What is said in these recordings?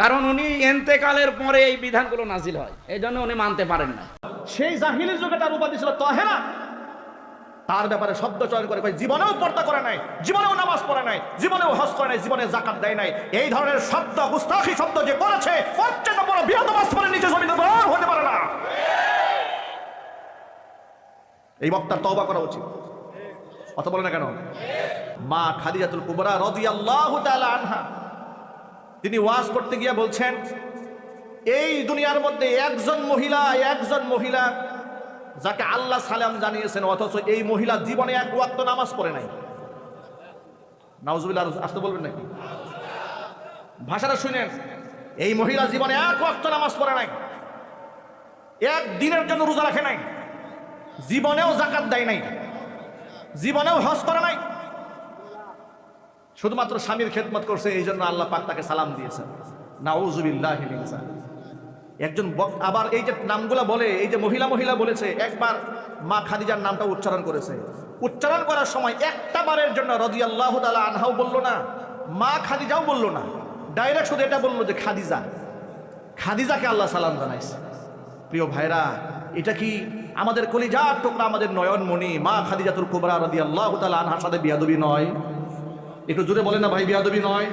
কারণ উনি এন্তেকালের পরে এই বিধানগুলো নাজিল হয়। এই জন্য উনি মানতে পারেন না। সেই জাহিলির যুগে তার উপাধি ছিল তহেরা। তার ব্যাপারে শব্দ চয়ন করে জীবনেও পর্দা করে নাই, জীবনেও নামাজ পড়ে নাই, জীবনেও হজ করে নাই, জীবনে জাকাত দেয় নাই। এই ধরনের শব্দ, গুস্তাখি শব্দ যে করেছে প্রত্যেক বড় নামাজ পড়ে নিচে জমিতে হতে পারে না। এই বক্তার তওবা করা উচিত। কথা বলে না কেন? মা খাদিজাতুল কুবরা রাদিয়াল্লাহু তাআলা আনহা তিনি ওয়াজ করতে গিয়ে বলছেন, এই দুনিয়ার মধ্যে একজন মহিলা একজন মহিলা যাকে আল্লাহ সালাম জানিয়েছেন, অথচ এই মহিলা জীবনে এক ওয়াক্ত নামাজ পড়ে নাই। নাউজুবিল্লাহ আসতে বলবেন নাকি? ভাষাটা শুনেন, এই মহিলা জীবনে এক ওয়াক্ত নামাজ পড়ে নাই, এক দিনের জন্য রোজা রাখে নাই, জীবনেও জাকাত দেয় নাই, জীবনেও হজ করে নাই। শুধুমাত্র স্বামীর খেদমত করছে, এই জন্য আল্লাহ পাক তাকে সালাম দিয়েছেন। নাউজুবিল্লাহ একজন আবার এই যে নামগুলা বলে, এই যে মহিলা মহিলা বলেছে, একবার মা খাদিজার নামটা উচ্চারণ করেছে। উচ্চারণ করার সময় একটা বারের জন্য রদি আল্লাহ আনহাও বলল না, মা খাদিজাও বলল না, ডাইরেক্ট শুধু এটা বলল যে খাদিজা। খাদিজাকে আল্লাহ সালাম জানাইছে। প্রিয় ভাইরা, এটা কি আমাদের কলিজার টুকরা, আমাদের নয়নমণি, মা খাদিজাতুল কুবরা রদি আল্লাহ তালা আনহার সাথে বিয়াদবি নয়? একটু জোরে বলে না, ভাই বিয়াদবি নয়।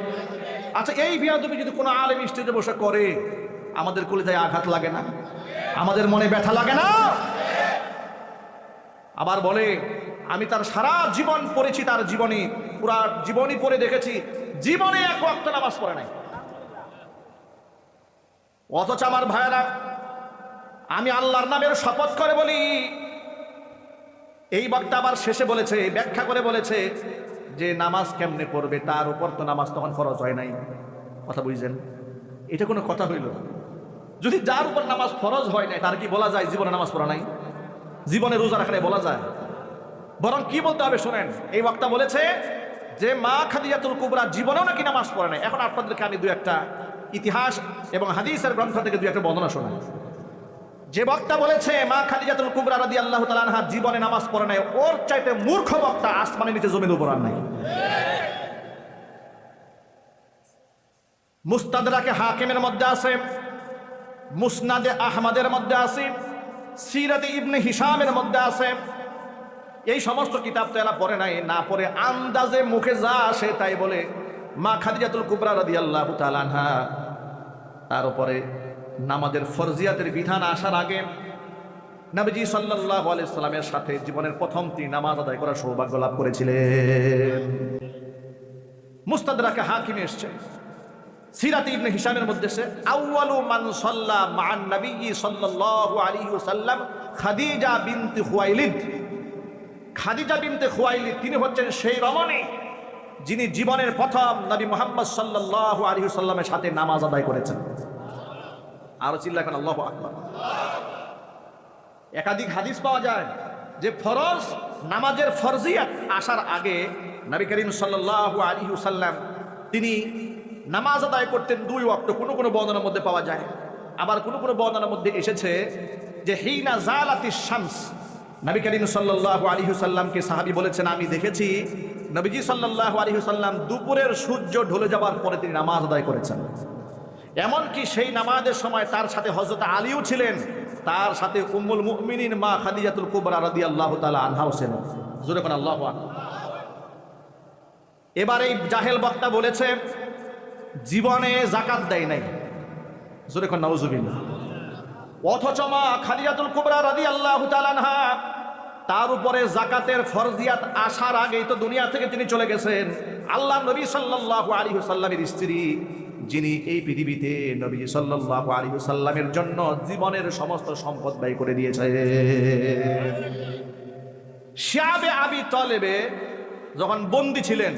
আচ্ছা এই বিয়াদবি যদি কোনো আলেম স্টেজে বসে করে, আমাদের কলিজায় আঘাত লাগে না? আমাদের মনে ব্যথা লাগে না? আবার বলে, আমি তার সারা জীবন পড়েছি, তার জীবনী, পুরা জীবনী পড়ে দেখেছি, জীবনে এক ওয়াক্ত নামাজ পড়ে নাই। অথচ আমার ভাইয়েরা, আমি আল্লাহর নামের শপথ করে বলি, এই বক্তা আবার শেষে বলেছে, ব্যাখ্যা করে বলেছে যে নামাজ কেমনে পড়বে, তার উপর তো নামাজ তখন ফরজ হয় নাই। কথা বুঝছেন? এটা কোনো কথা হইল যদি যার উপর নামাজ ফরজ হয় নাই, তার কি বলা যায় জীবনে নামাজ পড়া নাই? জীবনে রোজা রাখা নাই বলা যায়। বরং কি বলতে হবে শোনেন, এই বক্তা বলেছে যে, মা খাদিজাতুল কুবরা জীবনেও নাকি নামাজ পড়ে নাই। এখন আপনাদেরকে আমি দু একটা ইতিহাস এবং হাদিসের গ্রন্থ থেকে দু একটা বর্ণনা শোনাই। যে বক্তা বলেছে, মা খাদিজাতুল কুবরা রাদি আল্লাহ তালানহা জীবনে নামাজ পড়ে নাই, ওর চাইতে মূর্খ বক্তা আসমানের নিচে জমির উপর নাই। মুস্তাদাকে হাকিমের মধ্যে আছে, মুসনাদে আহমদের মধ্যে আছে, সিরাতে ইবনে হিসামের মধ্যে আছে। এই সমস্ত কিতাব তো এরা পড়ে নাই, না পড়ে আন্দাজে মুখে যা আসে তাই বলে মা খাদিজাতুল কুবরা রাদি আল্লাহ তালানহা তার উপরে নামাজের ফরজিয়াতের বিধান আসার আগে নবীজি সাল্লাল্লাহু আলাইহি সাল্লামের সাথে জীবনের প্রথম তিনি নামাজ আদায় করার সৌভাগ্য লাভ করেছিলেন। মুস্তাদরাকে হাকিম এসছে। মধ্যে সে খাদিজা খাদিজা তিনি হচ্ছেন সেই রমণী যিনি জীবনের প্রথম নবী সাথে নামাজ আদায় করেছেন। আরও চিল্লা এখন আল্লাহ আকবার। একাধিক হাদিস পাওয়া যায় যে ফরজ নামাজের ফরজিয়াত আসার আগে নবী করিম সাল্লাল্লাহু আলাইহি সাল্লাম তিনি নামাজ আদায় করতেন দুই ওয়াক্ত। কোনো কোনো বর্ণনার মধ্যে পাওয়া যায়। আবার কোনো কোনো বর্ণনার মধ্যে এসেছে যে হিনা জালাতি শামস, নবী করিম সাল্লাল্লাহু আলাইহি সাল্লামকে সাহাবি বলেছেন, আমি দেখেছি নবীজি সাল্লাল্লাহু আলাইহি সাল্লাম দুপুরের সূর্য ঢলে যাওয়ার পরে তিনি নামাজ আদায় করেছেন। এমনকি সেই নামাজের সময় তার সাথে হজরত আলীও ছিলেন। তার সাথে উম্মুল মুমিনিন মা খাদিজাতুল কুবরা রাদিয়াল্লাহু তাআলা আনহা হোসেন জোরে আল্লাহু এবার এই জাহেল বক্তা বলেছে, জীবনে জাকাত দেয় নাই। জোরে নাউজুবিল্লাহ অথচ মা খাদিজাতুল কুবরা রাদিয়াল্লাহু তাআলা আনহা, তার উপরে জাকাতের ফরজিয়াত আসার আগেই তো দুনিয়া থেকে তিনি চলে গেছেন। আল্লাহ নবী সাল্লাল্লাহু আলাইহি সাল্লামের স্ত্রী। যিনি এই পৃথিবীতে নবী সাল্লাল্লাহু আলাইহি সাল্লামের জন্য জীবনের সমস্ত সম্পদ ব্যয় করে দিয়েছে। শিয়াবে আবি তলেবে যখন বন্দী ছিলেন,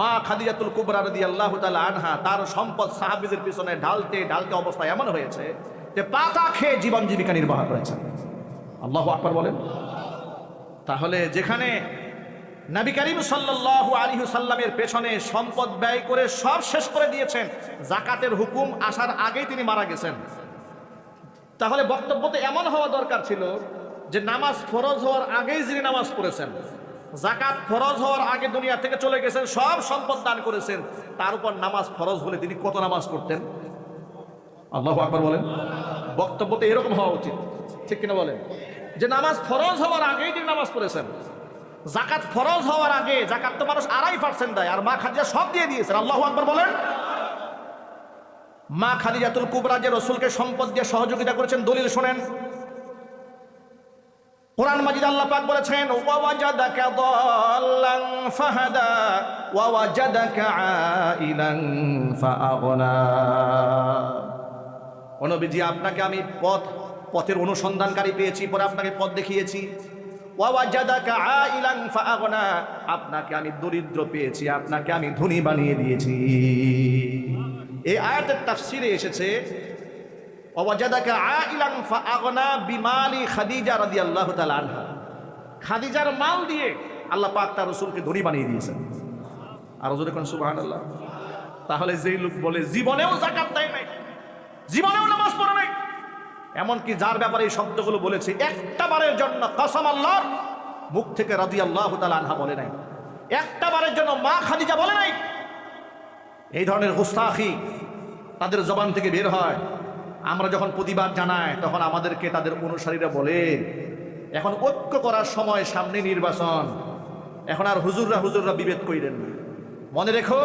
মা খাদিজাতুল কুবরা রদি আল্লাহ আনহা তার সম্পদ সাহাবিদের পিছনে ঢালতে ঢালতে অবস্থা এমন হয়েছে যে পাতা খেয়ে জীবন জীবিকা নির্বাহ করেছেন। আল্লাহ আকবর বলেন। তাহলে যেখানে নবী করিম সাল্লাল্লাহু আলী সাল্লামের পেছনে সম্পদ ব্যয় করে সব শেষ করে দিয়েছেন। জাকাতের হুকুম আসার আগেই তিনি মারা গেছেন। তাহলে বক্তব্য তো এমন হওয়া দরকার ছিল যে নামাজ ফরজ হওয়ার আগেই যিনি নামাজ পড়েছেন, জাকাত ফরজ হওয়ার আগে দুনিয়া থেকে চলে গেছেন, সব সম্পদ দান করেছেন, তার উপর নামাজ ফরজ হলে তিনি কত নামাজ পড়তেন? আল্লাহ আকবর বলেন। বক্তব্য তো এরকম হওয়া উচিত। ঠিক কিনা বলেন? যে নামাজ ফরজ হওয়ার আগেই তিনি নামাজ পড়েছেন। জাকাত ফরজ হওয়ার আগে জাকাত তো মানুষ আড়াই পার্সেন্ট দেয়, আর মা খাদিজা সব দিয়ে দিয়েছেন। আল্লাহ আকবর বলেন। মা খাদিজাতুল কুবরা যে রসুলকে সম্পদ দিয়ে সহযোগিতা করেছেন, দলিল শোনেন। কোরআন মাজিদ আল্লাহ পাক বলেছেন ওয়াওয়াজাদাকা আপনাকে আমি পথ, পথের অনুসন্ধানকারী পেয়েছি, পরে আপনাকে পথ দেখিয়েছি। আপনাকে আমি দরিদ্র পেয়েছি, আপনাকে আমি ধনী বানিয়ে দিয়েছি। এই আয়াতের তাফসিরে এসেছে খাদিজা খাদিজার মাল দিয়ে আল্লাহ রাসূলকে বানিয়ে আর কোন সুবহানাল্লাহ। তাহলে যেই লোক বলে, জীবনেও যাকাত দেয় নাই, জীবনেও নামাজ পড়ে নাই এমনকি যার ব্যাপারে এই শব্দগুলো বলেছে একটা বারের জন্য কসম আল্লাহ মুখ থেকে রাদিয়াল্লাহু তাআলা আনহা বলে নাই। একটা বারের জন্য মা খাদিজা বলে নাই। এই ধরনের গুস্তাখি তাদের জবান থেকে বের হয়। আমরা যখন প্রতিবাদ জানাই, তখন আমাদেরকে তাদের অনুসারীরা বলে, এখন ঐক্য করার সময় সামনে নির্বাচন। এখন আর হুজুররা হুজুররা বিভেদ করিলেন না। মনে রেখো,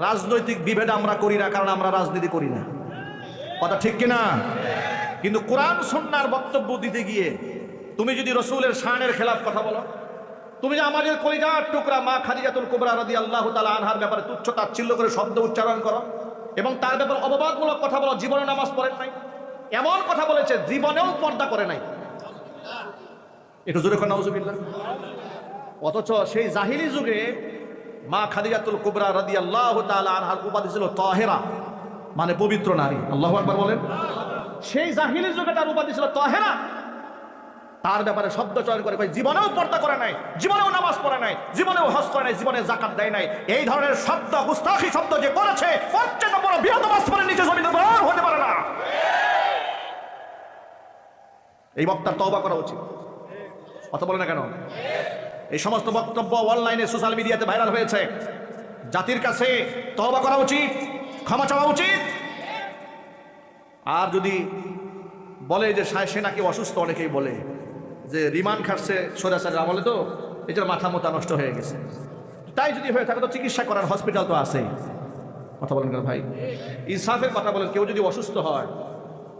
রাজনৈতিক বিভেদ আমরা করি না, কারণ আমরা রাজনীতি করি না। কথা ঠিক কিনা? কিন্তু কোরআন সন্ন্যার বক্তব্য দিতে গিয়ে তুমি যদি রসুলের শানের খেলাফ কথা বলো, তুমি যে আমাদের কলিজার টুকরা মা খাদিজাতুল কুবরা রাদি আল্লাহ তালা আনহার ব্যাপারে তুচ্ছ তাচ্ছিল্য করে শব্দ উচ্চারণ করো এবং তার ব্যাপারে অপবাদমূলক কথা বলো, জীবনে নামাজ পড়েন নাই। এমন কথা বলেছে, জীবনেও পর্দা করে নাই। একটু জোরে নজুবিল্লা অথচ সেই জাহিলি যুগে মা খাদিজাতুল কুবরা রাদি আল্লাহ তালা আনহার উপাধি ছিল তহেরা মানে পবিত্র নারী। আল্লাহ একবার বলেন। সেই জাহিলি যুগে তার উপাধি ছিল তহেরা। তার ব্যাপারে শব্দ চয়ন করে জীবনেও পর্দা করে নাই, জীবনেও নামাজ পড়ে নাই, জীবনেও হজ করে নাই, জীবনে জাকাত দেয় নাই। এই ধরনের শব্দ, গুস্তাখি শব্দ যে করেছে নিচে হতে পারে না। এই বক্তার তওবা করা উচিত। কথা বলে না কেন? এই সমস্ত বক্তব্য অনলাইনে সোশ্যাল মিডিয়াতে ভাইরাল হয়েছে। জাতির কাছে তওবা করা উচিত, ক্ষমা চাওয়া উচিত আর যদি বলে যে সে নাকি অসুস্থ, অনেকেই বলে যে রিমান্ড খাটছে সোজাচারের আমলে তো জন্য মাথা মোতা নষ্ট হয়ে গেছে। তাই যদি হয়ে থাকে তো চিকিৎসা করার হসপিটাল তো আছে কথা বলেন কেন ভাই? ইনসাফের কথা বলেন, কেউ যদি অসুস্থ হয়,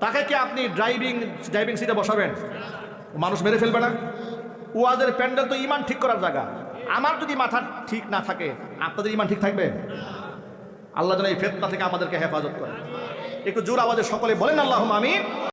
তাকে কি আপনি ড্রাইভিং ড্রাইভিং সিটে বসাবেন? মানুষ মেরে ফেলবে না? ওয়াজের প্যান্ডেল তো ইমান ঠিক করার জায়গা। আমার যদি মাথা ঠিক না থাকে, আপনাদের ইমান ঠিক থাকবে? আল্লাহ যেন এই ফেতনা থেকে আমাদেরকে হেফাজত করে। একটু জোর আওয়াজে সকলে বলেন আল্লাহ আমিন।